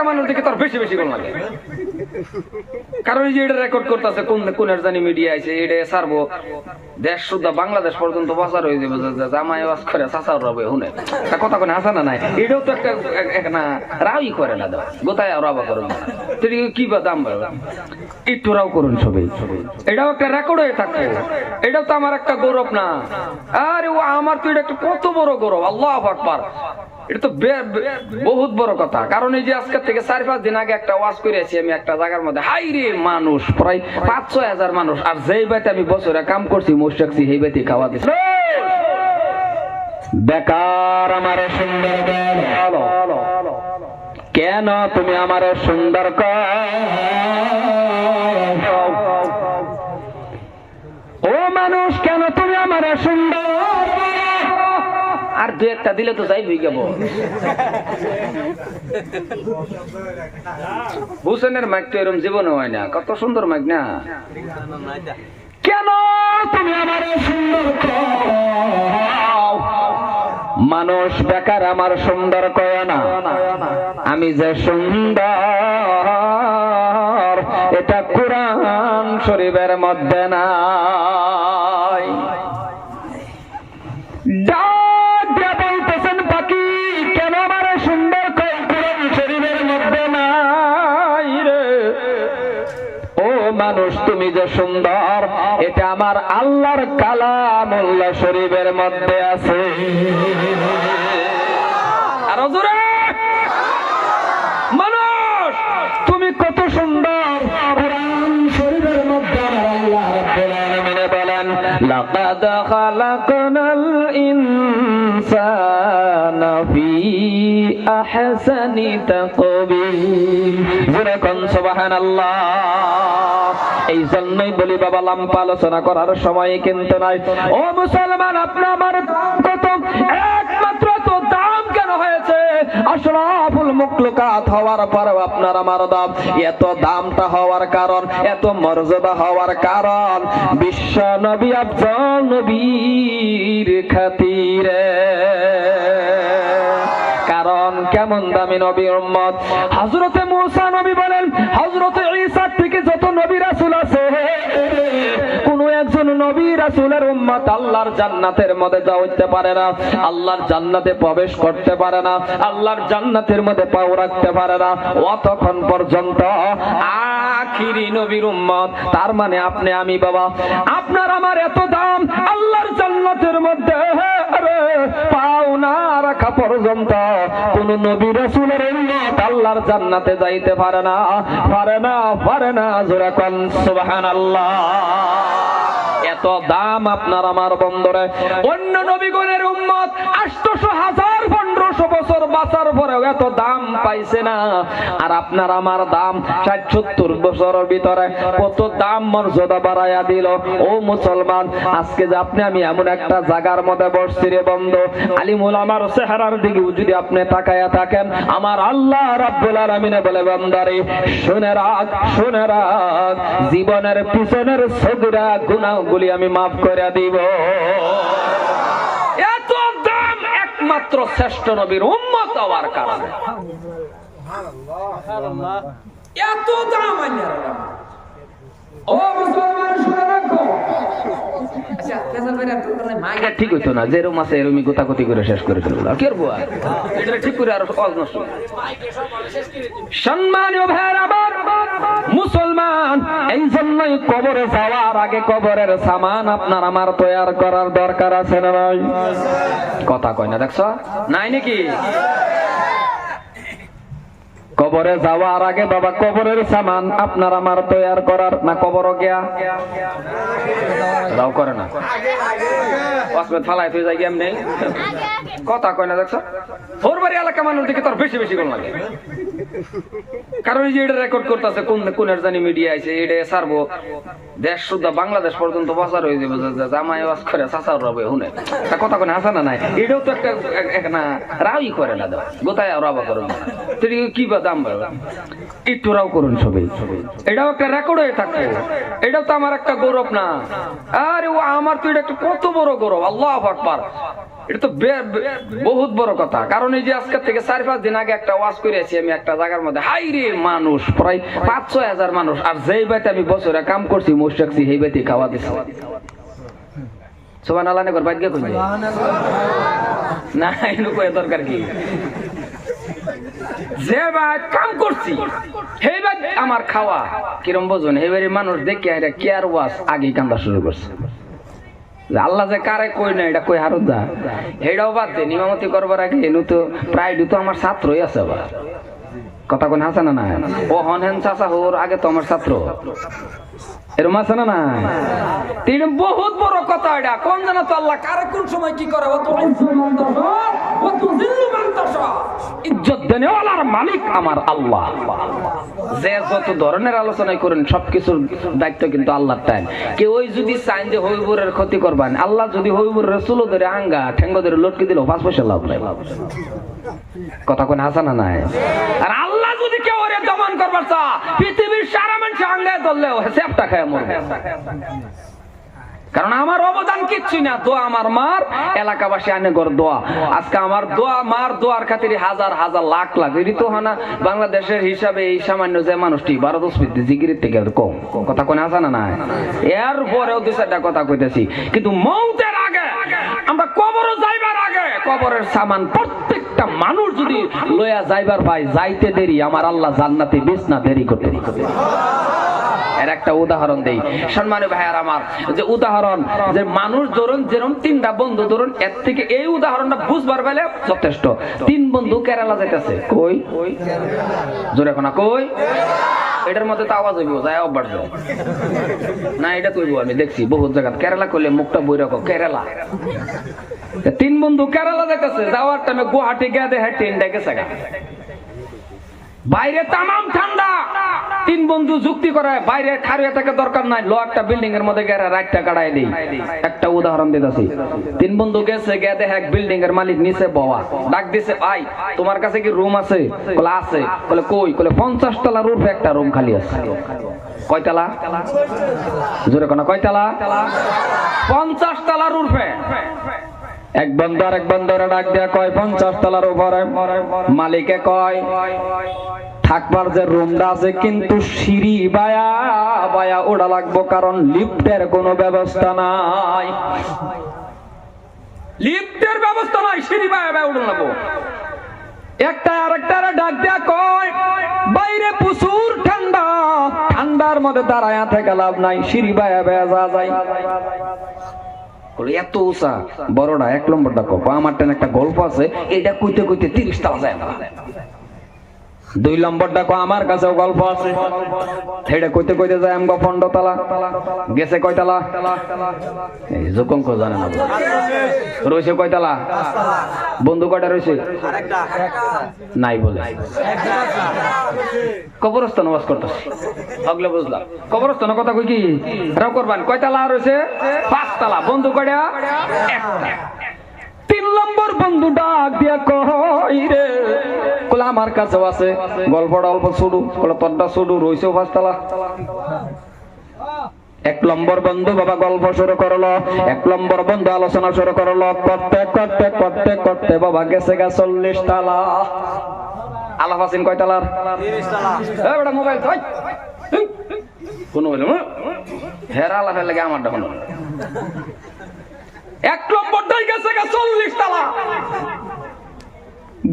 মানুষ দেখে তার বেশি বেশি কোন লাগে। কারণ এই যে এটা রেকর্ড করতেছে, কোন কোনের জানি মিডিয়া আছে, এটা ছাড়বো। দেশ বাংলাদেশ পর্যন্ত প্রচার হয়ে যাবে জামাই আওয়াজ করে, চাচার রবে শুনে তা কথা কোনে হাসা না নাই। এটাও তো একটা, এক- এক না, রাওই করে না দাও গোতায় আবার করুন কি বা দাম বাড়বে? একটু রাও করুন সবাই এটাও একটা রেকর্ড হয়ে থাকবে। এটাও তো আমার একটা গৌরব না। আরে ও, আমার তো এটা একটা কত বড় গৌরব। আল্লাহ আকবার। এটা তো বহুত বড় কথা। কারণ এই যে আজকের থেকে চার পাঁচ দিন আগে একটা ওয়াজ করেছি আমি একটা জায়গার মধ্যে। হাই রে মানুষ, প্রায় পাঁচ ছয় হাজার মানুষ। আর যেই বাইতে আমি বছরে কাম করছি, মোষ রাখছি, সেই বাড়িতে খাওয়া দিচ্ছি বেকার আমার সুন্দর কেন তুমি আমার সুন্দর ও মানুষ, কেন তুমি আমার সুন্দর আর দু একটা দিলে তো যাই হয়ে গেব হুসেনের মাইক তো এরকম জীবনে হয় না, কত সুন্দর মাইক না? কেন তুমি আমার সুন্দর মানুষ বেকার, আমার সুন্দর কয় না। আমি যে সুন্দর, এটা কোরআন শরীফের মধ্যে নাই সুন্দর, এটা আমার আল্লাহর কালামুল্লাহ শরীফের মধ্যে আছে। মানুষ, তুমি কত সুন্দর। মধ্যে বলেন, লাকাদ খালাকনাল ইনসানা কোন, সুবহানাল্লাহ। এই জন্যই বলি বাবা, লাম্পা আলোচনা করার সময় কিন্তু নাই ও মুসলমান আপনার আশরাফুল মুকলুকাত হওয়ার পরেও আপনার আমার দাম এত দামটা হওয়ার কারণ, এত মর্যাদা হওয়ার কারণ। বিশ্ব নবী, আফজল নবীর খাতিরে। কারণ কেমন দামি নবী উম্মত। হযরতে মূসা নবী বলেন, হযরতে ঈসা থেকে যত নবী রাসূল আছে নবী রাসূলের উম্মত আল্লাহর জান্নাতের মধ্যে যাইতে পারে না, আল্লাহর জান্নাতে প্রবেশ করতে পারে না, আল্লাহর জান্নাতের মধ্যে পাও রাখতে পারে না। অতক্ষণ পর্যন্ত আখিরি নবীর উম্মত, তার মানে আপনি আমি বাবা। আপনার আমার এত দাম, আল্লাহর জান্নাতের মধ্যে পাও না রাখা পর্যন্ত। কোন নবী রাসূলের উম্মত আল্লাহর জান্নাতে যাইতে পারে না পারে না পারে না, জোরে কোন, সুবহানাল্লাহ। এত দাম আপনার আমার বন্দরে। অন্য নবীগণের উম্মত আটশো হাজার, পনেরোশো বছর বাঁচার পরেও এত দাম পাইছে না। আর আপনার আমার দাম ষাট, সত্তর বছরের ভিতরে কত দাম মর্যাদা বাড়াইয়া দিল। ও মুসলমান, আজকে যে আপনি, আমি এমন একটা জায়গার মধ্যে বসছি রে বন্ধ। আলিমুল আমার চেহারার দিকে যদি আপনি তাকায়া থাকেন, আমার আল্লাহ রাব্বুল আলামিনে বলে, বান্দারে, শুনে রাখ শুনে রাখ। জীবনের পিছনের সগুরা গুনাহগুলি আমি মাফ করে দিব। এত দাম একমাত্র শ্রেষ্ঠ নবীর উন্মত হওয়ার কারণে। এত দাম ও মুসলমান, শুনে রাখো। আচ্ছা, মাইক আর ঠিক হইতো না। যেরকম আছে এরকমই গোতাগতি করে শেষ করে ফেলব। কি করব এটা ঠিক করে আর সম্মানীয় ভাইয়ের আবার মুসলমান এই জন্যই কবরে যাওয়ার আগে কবরের সামান আপনার আমার তৈয়ার করার দরকার আছে না কথা কয় না দেখছ? নাই নাকি? কবরে যাওয়ার আগে বাবা কবরের সামান আপনার আমার তৈয়ার করার না কবর গিয়া? দাও করে না। অসমেত ফালাই তুই যাই এমনি। কথা কয় না দেখছ? বাড়ি এলাকা মানুষ দেখে তার বেশি বেশি লাগে। কারণ এই যে এটা রেকর্ড করতেছে, কোন কোনের জানি মিডিয়া আছে এটা ছাড়বো। দেশ শুদ্ধ বাংলাদেশ পর্যন্ত প্রচার হয়ে যাবে জামাই আওয়াজ করে, চাচার রবে শুনে তা কথা কোনে হাসা না নাই। এটাও তো একটা এক- না, রাওই করে না দাও গোতায় আবার করুন তুই কি বা দাম বাড়বে একটু রাও করুন সবাই। এটাও একটা রেকর্ড হয়ে থাকবে। এটাও তো আমার একটা গৌরব না। আরে ও, আমার তো এটা একটা কত বড় গৌরব, আল্লাহ আকবার। এটা তো বহুত বড় কথা। কারণ এই যে আজকে থেকে পাঁচ দিন আগে একটা করেছি আমি একটা জায়গার মধ্যে। হাই রে মানুষ, প্রায় পাঁচ ছয় হাজার মানুষ। আর যেই বাড়িতে আমি বছরে কাম করছি সেই বাড়িতে খাওয়া দিচ্ছি না, এনু দরকার কি? যে বাদ কাম করছি, সেই বাদ আমার খাওয়া। কিরম বোঝুন? এবারে মানুষ দেখে কেয়ার ওয়াশ আগে কান্দা শুরু করছে। আল্লাহ যে কারে কই না, এটা কই হারত দা এটাও বাদ দে, নিমামতি করবার আগে এনু তো প্রায় তো আমার ছাত্রই আছে আবার। কথা কোন হাসে না না ও হন হেন চাচা হোর, আগে তো আমার ছাত্র। এরম আছে না না তিনি বহুত বড় কথা এটা। কোন জানা তো আল্লাহ কারে কোন সময় কি করে? জিল্লু মানতাস ইজ্জত দেনেওয়ালার মালিক আমার আল্লাহ। যে যত ধরনের আলোচনাই করেন, সবকিছুর দায়িত্ব কিন্তু আল্লাহর টাইম। কেউ যদি চাইন যে হইবুরের ক্ষতি করবেন, আল্লাহ যদি হইবুরের চুলো ধরে আঙ্গা ঠেঙ্গ ধরে লটকে দিল, পাঁচ পয়সা লাভ নাই। কথা কোন হাসানা নাই? আর আল্লাহ যদি কেউ ওরে দমন করবার চা পৃথিবীর সারা মানুষ আঙ্গায় ধরলেও সেপটা খায় মরবে। কারণ আমার অবদান কিচ্ছু না। দোয়া আমার মার, এলাকাবাসী আনে গর দোয়া। আজকে আমার দোয়া, মার দোয়ার খাতিরে হাজার হাজার লাখ লাখ এটি তো হানা বাংলাদেশের হিসাবে এই সামান্য যে মানুষটি, বারো দশ ফিট জিগিরির থেকে কম। কথা কোনে আসা না এর পরেও দু চারটা কথা কইতেছি। কিন্তু মৌতের আগে, আমরা কবরও যাইবার আগে, কবরের সামান প্রত্যেকটা মানুষ যদি লয়া যাইবার পাই যাইতে দেরি। আমার আল্লাহ জান্নাতে বেশ না দেরি করতে। এর একটা উদাহরণ দেই। সম্মানীয় ভাইয়ার আমার, যে উদাহরণ, যে মানুষ ধরুন, যেরকম তিনটা বন্ধু, ধরুন, এর থেকে এই উদাহরণটা বুঝবার বেলে যথেষ্ট। তিন বন্ধু কেরালা যেতেছে কই? জোরে কোনা কই? এটার মধ্যে তো আওয়াজ হইব যায় অব্বার না, এটা কইব আমি, দেখছি, বহুত জায়গা। কেরালা কইলে মুখটা বই রাখো কেরালা। তিন বন্ধু কেরালা যেতেছে যাওয়ার টাইমে গুয়াহাটি গিয়ে দেখে ট্রেনটা গেছে গা। বাইরে তামাম ঠান্ডা। তিন বন্ধু যুক্তি করে বাইরে খারিয়া থেকে দরকার নাই, লো একটা বিল্ডিং এর মধ্যে গেলে রাতটা কাটাই দিই। একটা উদাহরণ দিতেছি। তিন বন্ধু গেছে, গিয়ে দেখে এক বিল্ডিং এর মালিক নিচে বওয়া। ডাক দিছে, ভাই, তোমার কাছে কি রুম আছে? বলে আছে। বলে, কই? বলে, পঞ্চাশ তলার রুফে একটা রুম খালি আছে। কয়তলা জোরে কোনা কয়তলা পঞ্চাশ তলার রুফে এক বন্ধু আর এক বন্ধুরে ডাক দিয়া কয়, পঞ্চাশ তলার উপরে। মালিকে কয়, থাকবার যে রুমটা আছে কিন্তু সিঁড়ি বায়া বায়া ওড়া লাগবো কারণ লিফটের কোনো ব্যবস্থা নাই। লিফটের ব্যবস্থা নাই, সিঁড়ি বায়া বায়া উড়ে লাগবো। একটা আরেকটা ডাক দিয়া কয়, বাইরে প্রচুর ঠান্ডা। ঠান্ডার মধ্যে দাঁড়ায় থেকে লাভ নাই, সিঁড়ি বায়া বায়া যা যায় এত উসা বড়টা এক নম্বরটা কপ আমার একটা গল্প আছে এটা কইতে কইতে তিরিশ তালা যায় না। দুই নম্বরটা কো আমার কাছেও গল্প আছে। সেটা কইতে কইতে যায়, আমগো পনেরো তালা গেছে কয়তালা? এই জোকঙ্ক জানে না রয়েছে কয়তালা? বন্ধু কয়টা রয়েছে নাই বলে। কবরস্থান ওয়াজ করতেছে। আগলে বুঝলাম। কবরস্থানের কথা কই কি? রাও করবান। কয়তালা রয়েছে পাঁচতলা। বন্ধু কয়টা? একটা। তিন নম্বর বন্ধু ডাক দিয়া কই রে? কলে আমার কাছেও আছে। গল্পটা অল্প শুরু। কলে তোরটা শুরু রয়েছেও পাঁচতলা এক নম্বর বন্ধু বাবা গল্প শুরু করল। এক নম্বর বন্ধু আলোচনা শুরু করল। করতে করতে করতে করতে বাবা গেছে গা চল্লিশ তালা। আলাপ আছেন কয় তালার? মোবাইল কোন বলে হেরা আলাপের লাগে আমার দেখুন এক নম্বরটাই গেছে চল্লিশ তালা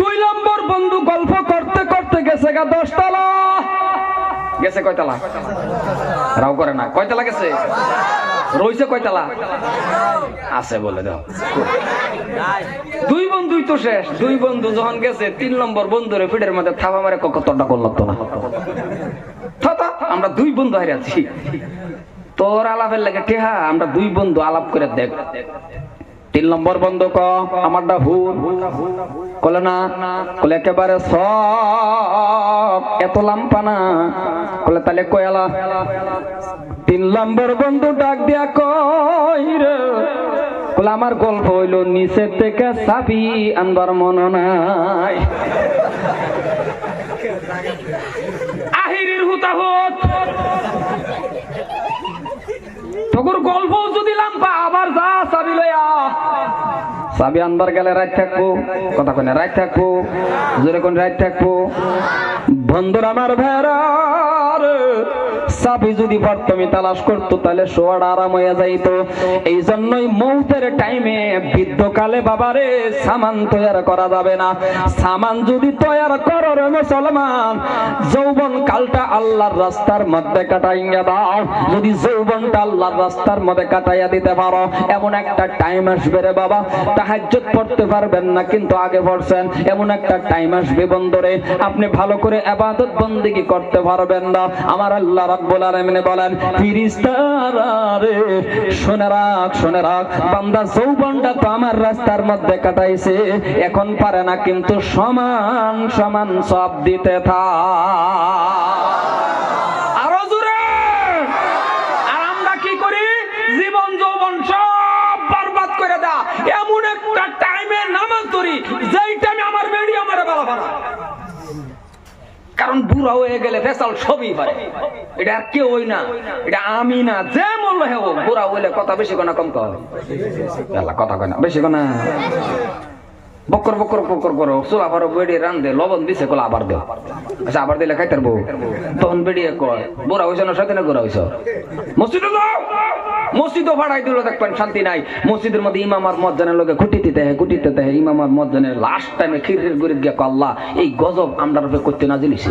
দুই নম্বর বন্ধু গল্প করতে করতে গেছে গা দশ তালা গেছে কয়তালা? রাও করে না। কয়তালা গেছে? রইছে কয়তালা? আছে বলে দাও। দুই বন্ধুই তো শেষ। দুই বন্ধু যখন গেছে, তিন নম্বর বন্ধুরে পিঠের মধ্যে থাবা মারে কতটা করল তো না। আমরা দুই বন্ধু হারে আছি। তোর আলাপের লাগে টেহা, আমরা দুই বন্ধু আলাপ করে দেখ তিন নম্বর বন্ধু ক? আমারটা হুর কলে না? কলে একেবারে সব। এত লাম্পা না? কলে তাহলে কয়ালা তিন নম্বর বন্ধু ডাক দিয়া কই কলে আমার গল্প হইল, নিচের থেকে চাবি আনবার মন নাই। তোর গল্প যদি লাম্পা, আবার যা চাবি লইয়া চাবি আনবার গেলে রাত থাকব, কথা কোনে রাত থাকব, জোরে কোন রাত থাকব। বন্ধুর আমার ভেড়ার চাবি যদি প্রথমে তালাশ করতো, তাহলে শোয়ার আরাম হয়ে যাইত। এই জন্যই মৌতের টাইমে বৃদ্ধকালে বাবারে সামান তৈয়ার করা যাবে না। সামান যদি তৈয়ার করো রে মুসলমান, যৌবন কালটা আল্লাহর রাস্তার মধ্যে কাটাইয়া দাও। যদি যৌবনটা আল্লাহর রাস্তার মধ্যে কাটাইয়া দিতে পারো, এমন একটা টাইম আসবে রে বাবা। তাহাজ্জুদ পড়তে পারবেন না, কিন্তু আগে পড়ছেন। এমন একটা টাইম আসবে বন্ধরে, আপনি ভালো করে ইবাদত বন্দেগী করতে পারবেন না। আমার আল্লাহ রাব্বুল আলামিন বলেন, ফিরিস্তারা রে, শুনে রাখ শুনে রাখ, বান্দা যৌবনটা তো আমার রাস্তার মধ্যে কাটাইছে, এখন পারে না কিন্তু সমান সমান সব দিতে থাক। আরও জোরে। আর আমরা কি করি? জীবন যৌবন সব বরবাদ করে দা এমন একটা টাইমে নামাজ ধরি যেই টাইমে আমার বেড়ি আমার বেলা ভাড়া কারণ বুড়া হয়ে গেলে ফেসাল সবই পারে। এটা আর কেউ না। এটা আমি না, যে মূল্য হোক বুড়া হইলে কথা বেশি কোনা কম কথা কথা কয় বেশি কোনা বকর বকর বকর করো চুলা পারো বেড়ে রান দে লবণ দিছে কোলা আবার দে। আচ্ছা আবার দিলে খাইতার বউ তখন বেড়িয়ে কয় বুড়া হইছ না সাথে না গোড়া হইছ? মসজিদে যাও মসজিদও ভাড়াই দিল দেখবেন শান্তি নাই। মসজিদের মধ্যে ইমাম আর মজ্জানের লোকে খুঁটি দিতে হয় খুঁটি দিতে হয় ইমাম আর মজ্জানের লাস্ট টাইমে খিরের গুড়ির গিয়া কয়, আল্লাহ এই গজব আমরা রূপে করতে না দিলিছি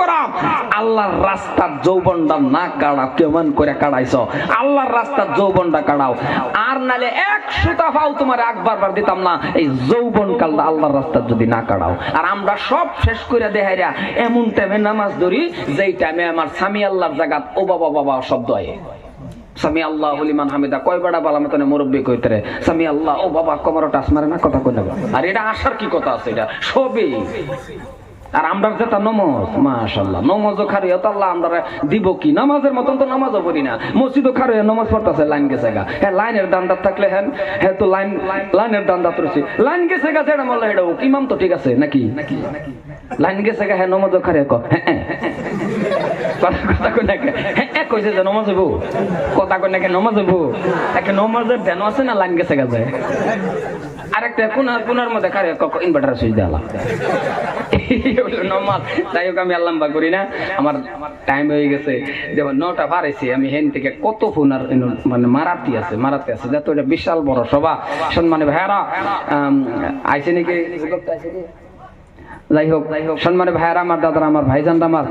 করাম। আল্লাহর রাস্তার যৌবনটা না কাড়াও, কেমন করে কাড়াইছো? আল্লাহর রাস্তার যৌবনটা কাড়াও। আর নালে এক সুতা তোমার একবার বার দিতাম না। এই যৌবন কালটা আল্লাহর রাস্তার যদি না কাড়াও। আর আমরা সব শেষ করে দেখাইরা এমন টাইমে নামাজ ধরি, যেই টাইমে আমার স্বামী আল্লাহর জায়গাত ও বাবা বাবা শব্দ আল্লাহ হামিদা, কয় বেড়া মতনে মুরব্বী কইতে সামি আল্লাহ, ও বাবা কমর টাস মারে না, কথা কই আর এটা আসার কি কথা আছে এটা? সবই আর আমরা যেটা নমজ মাশাল্লাহ নমজও খারিয়া তো আল্লাহ আমরা দিব কি? নামাজের মতন তো নামাজও পড়ি না। মসজিদও খারিয়া নমাজ পড়তেছে, লাইন গেছে গা। হ্যাঁ লাইনের দান্দার থাকলে হ্যাঁ হ্যাঁ তো লাইন, লাইনের দান্দাত রয়েছে। লাইন গেছে গা, যেটা মল্লা এটা ইমাম তো ঠিক আছে, নাকি? লাইন গেছে গা হ্যাঁ নমজও খারিয়া ক হ্যাঁ হ্যাঁ। কথা কই নাকি হ্যাঁ কইছে যে নমাজ হব কথা কই নাকি নমাজ হব একে নমাজের ধ্যান আছে না, লাইন গেছে গা যায় আরেকটা কোনার কোনার মধ্যে খারে ইনভার্টার সুইচ দেওয়া নমাজ যাই হোক, আমি আল্লাম্বা করি না। আমার টাইম হয়ে গেছে। যেমন নটা পারেছি আমি হেন থেকে কত ফোন আর মানে মারাতি আছে মারাতি আছে। যাতে ওটা বিশাল বড় সভা। সম্মানে ভাইয়ারা আইছে নাকি? যাই হোক সম্মানে ভাইয়ারা, আমার দাদারা, আমার ভাইজানরা আমার।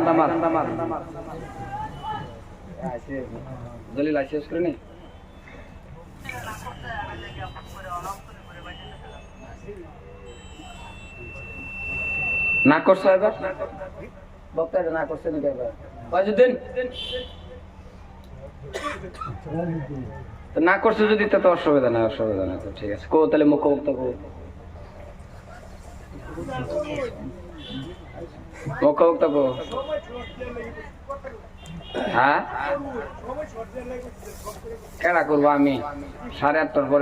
দলিল আইসে করে নি না করছ এবার? বক্তা এটা না করছে নাকি এবার? কয়দিন না করছে যদি, তো অসুবিধা নাই অসুবিধা নাই, তো ঠিক আছে। কো তাহলে মুখ বক্তা কো মুখ বক্তা কো হ্যাঁ? কেডা করব আমি? সাড়ে আটটার পরে